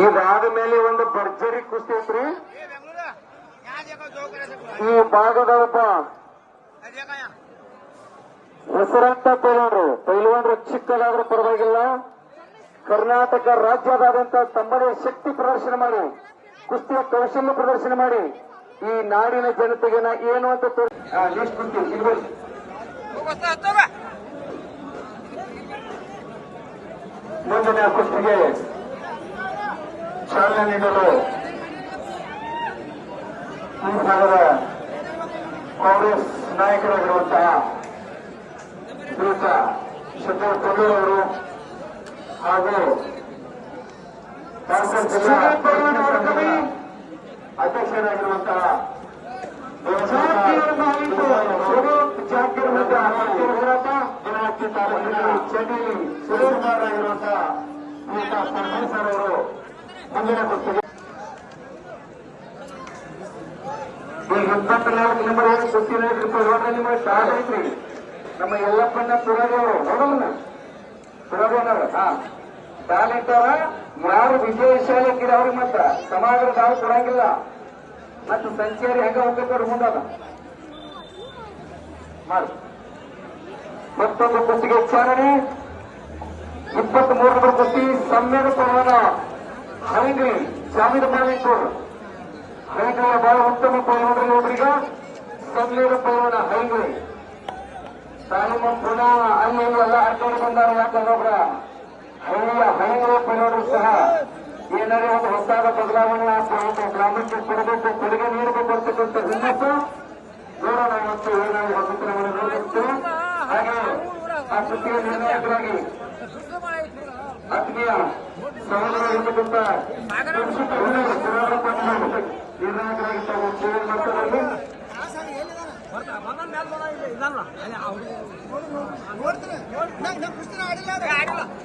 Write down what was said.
ಇದಾದ ಮೇಲೆ ಒಂದು ಭರ್ಜರಿ ಕುಸ್ತಿ ಐತ್ರಿ. ಈ ಭಾಗದ ಒಬ್ಬ ಹೆಸರಂತ ಪೈಲ್ವಾನ್ರು. ಪೈಲ್ವಾನ್ರು ಚಿಕ್ಕದಾದ್ರೂ ಪರವಾಗಿಲ್ಲ. ಕರ್ನಾಟಕ ರಾಜ್ಯದಾದಂತ ತಮ್ಮದೇ ಶಕ್ತಿ ಪ್ರದರ್ಶನ ಮಾಡಿ, ಕುಸ್ತಿಯ ಕೌಶಲ್ಯ ಪ್ರದರ್ಶನ ಮಾಡಿ, ಈ ನಾಡಿನ ಜನತೆಗೆ ನಾ ಏನು ಅಂತ. ಮುಂದಿನ ಕುಸ್ತಿಗೆ ಚಾಲನೆ ನೀಡಲು ಈ ಭಾಗದ ಕಾಂಗ್ರೆಸ್ ನಾಯಕರಾಗಿರುವಂತಹ ಶ್ರೀಯುತ ಶಂಕರ್ ಕೊಲ್ಲೂರ್ ಅವರು ಹಾಗೂ ಕಾಂಗ್ರೆಸ್ ಜಿಲ್ಲಾ ಅಧ್ಯಕ್ಷರಾಗಿರುವಂತಹ ಚೆನ್ನೈ ಸುರೇಶ್ ಕುಮಾರ್ ಆಗಿರುವಂತಹ ಶ್ರೀಯುತ ಪರಮೇಶ್ವರ್ ಅವರು. ಮುಂದಿನ ಇಪ್ಪತ್ನಾಲ್ಕು ನಂಬರ್ ಏನು ಗೊತ್ತಿಲ್ಲ ಹೋದ್ರೆ ನಿಮ್ಮ ಸ್ಟಾರ್ಟ್ ಐತ್ರಿ. ನಮ್ಮ ಎಲ್ಲಪ್ಪನ ಸುರಗಿ ಅವರು ನೋಡೋಣ ಸುರಗಿ ಅನ್ನೋರು ಹಾ. ಟ್ಯಾಲೆಂಟ್ ಅವ ಯಾರು ವಿಜಯಶಾಲಿಕ್ಕಿರ ಅವ್ರಿಗೆ ಮತ್ತ ಸಮಾಜದ ನಾವು ಕೊಡಂಗಿಲ್ಲ. ಮತ್ತು ಸಂಚಾರಿ ಹೆಂಗ ಹೋಗ್ಬೇಕು ಮುಂದದ. ಮಾಡಿ. ಮತ್ತೊಂದು ಕುಸ್ತಿಗೆ ಚಾಲನೆ. ಇಪ್ಪತ್ತ್ ಮೂರು ನಂಬರ್ ಕುಸ್ತಿ ಸಮ್ಮೇಳ ಪರ್ವದ ಹೈಂಗ್ರಿ ಜಾಮೀನು ಮಾಲಿಕೂರ್ ಹೈಂಗ್ರಿಯ ಬಹಳ ಉತ್ತಮ ಪೈಲವರಲ್ಲಿ ಒಬ್ಬರಿಗ ಸಮ್ಮೇಳ ಪೈಲವನ ಹೈಂಗ್ರಿ ತಾಲೀಮ ಪುನಃ ಅಲ್ಲಿ ಎಲ್ಲ ಅಡ್ಡಾಡಿ ಬಂದಾರ ಯಾಕಂದ್ರೆ ಒಬ್ಬರ ಹಳ್ಳಿಯ ಹೈಂಗ್ರಿ ಪೈಲವರು ಸಹ ಏನಾರೇ ಒಂದು ಹೊಸಾದ ಬದಲಾವಣೆ ಆಗ್ತಾ ಗ್ರಾಮಕ್ಕೆ ಕೊಡಬೇಕು, ಕೊಡುಗೆ ನೀಡಬೇಕು ಅಂತಕ್ಕಂಥ ಹುಮ್ಮಸ್ಸು ನೋಡೋಣ ಇವತ್ತು ಏನಾಗಿ ಹೊಸ ಹಾಗೆ ಆ ಕೃತಿಯ ನಿರ್ಣಾಯಕರಾಗಿ ಇರತಕ್ಕಂಥ ನಿರ್ಣಾಯಕರಾಗಿ ತಾವು ಸೇವೆ ಮಾಡ್ತಾರೆ ನೋಡ್ತೀನಿ